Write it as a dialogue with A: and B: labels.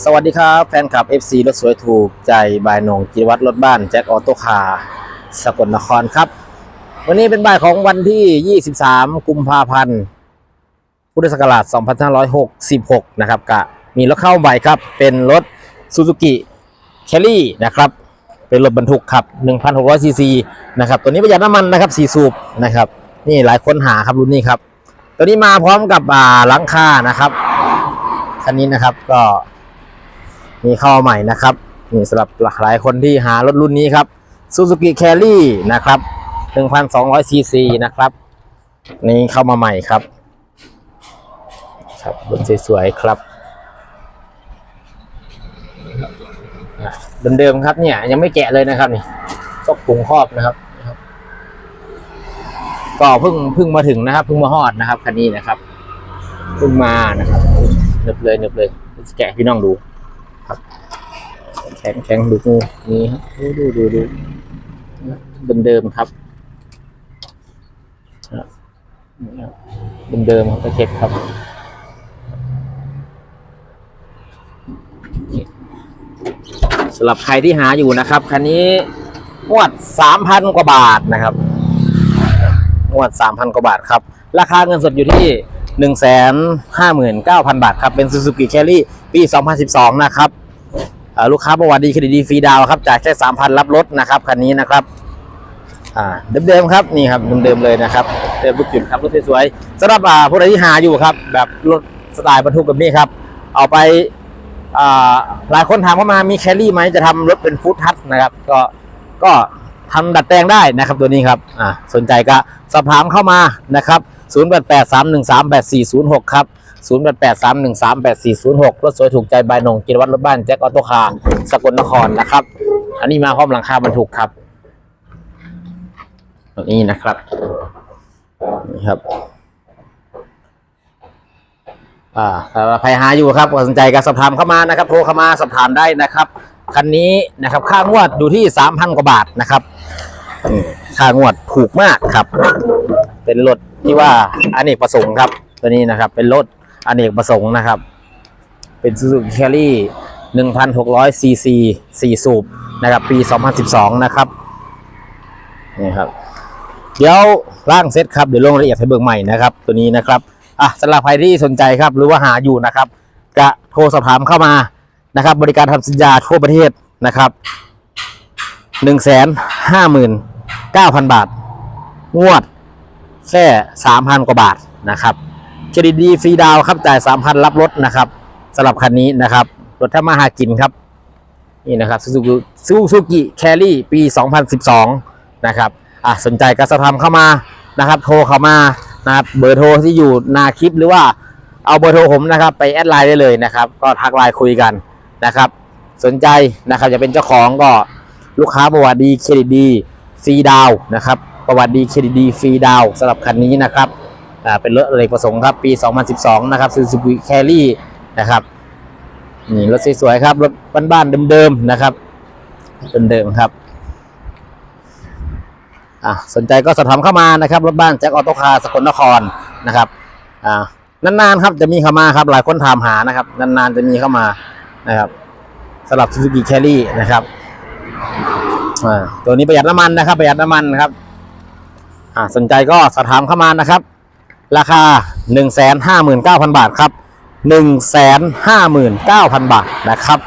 A: สวัสดีครับ แฟนคลับ FC รถสวยถูกใจบายนงกิรวัตรรถบ้านแจ็คออโต้คาร์สกลนครครับ วันนี้เป็นบ่ายของวันที่ 23 กุมภาพันธ์ พุทธศักราช 2566 นะครับกะมีรถเข้าใหม่ครับ เป็นรถ Suzuki c a r r y นะครับ เป็นรถบรรทุกครับ1,600ซีซีนะครับ ตัวนี้ประหยัดน้ำมันนะครับ4สูบนะครับ นี่หลายคนหาครับรุ่นนี้ครับ ตัวนี้มาพร้อมกับอ่าหลังคานะครับคันนี้นะครับก็ มีเข้ามาใหม่นะครับนี่สำหรับหลายคนที่หารถรุ่นนี้ครับ Suzuki Carry นะครับ1,200ซีซีนะครับ นี่เข้ามาใหม่ครับ ครับรถสวยๆครับเดิมๆครับเนี่ย ยังไม่แกะเลยนะครับนี่ซอกถุงครอบนะครับก็เพิ่งเพิ่งมาถึงนะครับเพิ่งมาฮอดนะครับคันนี้นะครับเพิ่งมานะครับเนึบเลยเนึบเลยจะแกะพี่น้องดู ครับ แข็งแข็งดูงูนี่ครับดูดูดูเดูเดิมครับเดิมๆครับตะเข็บครับสำหรับใครที่หาอยู่นะครับคันนี้งวดสามพันกว่าบาทนะครับงวดสามพันกว่าบาทครับ ราคาเงินสดอยู่ที่1 5 9 0 0 0บาทครับ เป็น Suzuki Carry ปี2012นสิบสองนะครับ ลูกค้าประวัติดีเครดิตดีฟรีดาวครับจ่ายแค่3,000รับรถนะครับคันนี้นะครับเดิมๆครับนี่ครับเดิมๆเลยนะครับเดิมทุกจุดครับรถสวยๆสำหรับผู้ใดที่หาอยู่ครับ แบบรถสไตล์บรรทุกแบบนี้ครับ เอาไปหลายคนถามเข้ามามีแคลรี่ไหมจะทำรถเป็นฟู้ดทัชนะครับ ก็ก็ทำดัดแปลงได้นะครับตัวนี้ครับสนใจก็สอบถามเข้ามานะครับ 0883138406 ครับ 0883138406 รถสวยถูกใจบายหนงกิรวัตรรถบ้านแจ็คออโต้คาร์สกลนครนะครับ อันนี้มาพร้อมหลังคาบรรทุกครับแบบนี้นะครับนี่ครับ อ่าถ้าใครหาอยู่ครับสนใจก็สอบถามเข้ามานะครับ โทรเข้ามาสอบถามได้นะครับ คันนี้นะครับค่างวดอยู่ที่3,000กว่าบาทนะครับค่างวดถูกมากครับ เป็นรถที่ว่าอเนกประสงค์ครับ ตัวนี้นะครับ เป็นรถ อเนกประสงค์นะครับ เป็น Suzuki Carry 1,600ซีซี4สูบนะครับ ปี 2012 นะครับนี่ครับ เดี๋ยวร่างเซตครับเดี๋ยวลงรายละเอียดให้เบิ่งใหม่นะครับ ตัวนี้นะครับอะสำหรับใครที่สนใจครับหรือว่าหาอยู่นะครับก็โทรสอบถามเข้ามานะครับ บริการทำสัญญาทั่วประเทศนะครับ1 5 9 0 0 0บาท งวดแค่สามพันกว่าบาทนะครับ เครดิตดีฟรีดาวครับจ่ายสามพันรับรถนะครับสำหรับคันนี้นะครับรถถ้ามาหากินครับนี่นะครับซูซูกิซูซูกิแครี่ปี 2012 นะครับอะสนใจก็สอบถามเข้ามานะครับ โทรเข้ามานะครับเบอร์โทรที่อยู่หน้าคลิปหรือว่าเอาเบอร์โทรผมนะครับ ไปแอดไลน์ได้เลยนะครับ ก็ทักไลน์คุยกันนะครับ สนใจนะครับจะเป็นเจ้าของก็ลูกค้าประวัติดีเครดิตดีฟรีดาวนะครับประวัติดีเครดิตดีฟรีดาวสำหรับคันนี้นะครับ เป็นรถอเนกประสงค์ครับ ปี 2012 นะครับ Suzuki Carry นะครับนี่รถสวยๆครับ รถบ้านๆเดิมๆนะครับเดิมๆครับอ่าสนใจก็สอบถามเข้ามานะครับ รถบ้านแจ็คออโต้คาร์สกลนครนะครับอ่านานๆครับจะมีเข้ามาครับ หลายคนถามหานะครับ นานๆจะมีเข้ามานะครับสำหรับ Suzuki Carry นะครับอ่าตัวนี้ประหยัดน้ำมันนะครับ ประหยัดน้ำมันครับอ่าสนใจก็สอบถามเข้ามานะครับ ราคา 1 5 9 0 0 0 บาทครับ 1 5 9 0 0 0 บาทนะครับ